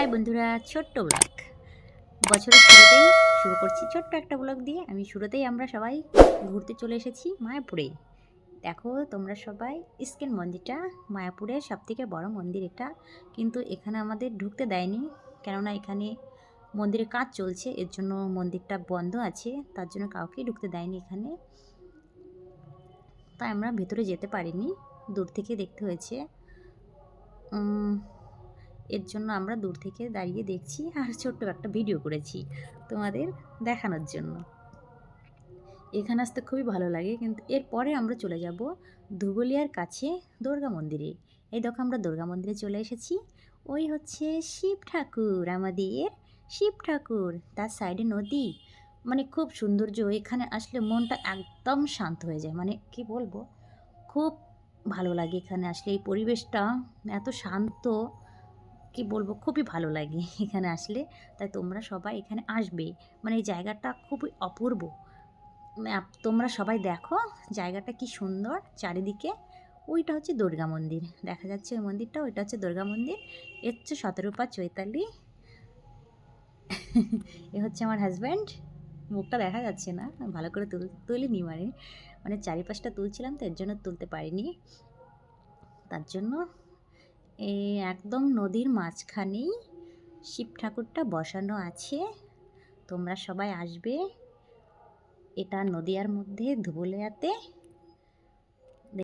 High বন্ধুরা, ছোট্ট blog বছরের শুরুতেই শুরু করছি ছোট্ট একটা ব্লগ দিয়ে। আমি শুরুতেই আমরা সবাই ঘুরতে চলে এসেছি মায়াপুরে। দেখো, তোমরা সবাই ইস্কেন মন্দিরটা মায়াপুরের সবথেকে বড় মন্দির এটা। কিন্তু এখানে আমাদের ঢুকতে দেয়নি, কেননা এখানে মন্দিরে কাজ চলছে, এর জন্য মন্দিরটা বন্ধ আছে, তার জন্য কাউকেই ঢুকতে দেয়নি এখানে। তাই আমরা ভেতরে যেতে পারিনি, দূর থেকে দেখতে হয়েছে। এর জন্য আমরা দূর থেকে দাঁড়িয়ে দেখছি আর ছোট্ট একটা ভিডিও করেছি তোমাদের দেখানোর জন্য। এখানে আসতে খুবই ভালো লাগে, কিন্তু এরপরে আমরা চলে যাব ধুবুলিয়ার কাছে দুর্গা মন্দিরে। এই দেখো আমরা দুর্গা মন্দিরে চলে এসেছি। ওই হচ্ছে শিব ঠাকুর আমাদের, শিব ঠাকুর তার সাইডে নদী। মানে খুব সৌন্দর্য, এখানে আসলে মনটা একদম শান্ত হয়ে যায়। মানে কি বলব? খুব ভালো লাগে এখানে আসলে এই পরিবেশটা, এত শান্ত। কি বলব খুবই ভালো লাগে এখানে আসলে। তাই তোমরা সবাই এখানে আসবে। মানে এই জায়গাটা খুবই অপূর্ব। তোমরা সবাই দেখো জায়গাটা কি সুন্দর চারিদিকে। ওইটা হচ্ছে দুর্গা মন্দির। দেখা যাচ্ছে ওই মন্দিরটা, ওইটা হচ্ছে দুর্গা মন্দির। এর হচ্ছে সতেরোপা চৈতালি। এ হচ্ছে আমার হাজব্যান্ড মুখটা দেখা যাচ্ছে না। ভালো করে তুল তুলিনি মানে। মানে চারিপাশটা তুলছিলাম তো এর জন্য তুলতে পারিনি। তার জন্য এই একদম নদীর মাঝখানেই শিব ঠাকুরটা বসানো আছে। তোমরা সবাই আসবে এটা নদিয়ার মধ্যে ধুবুলিয়াতে।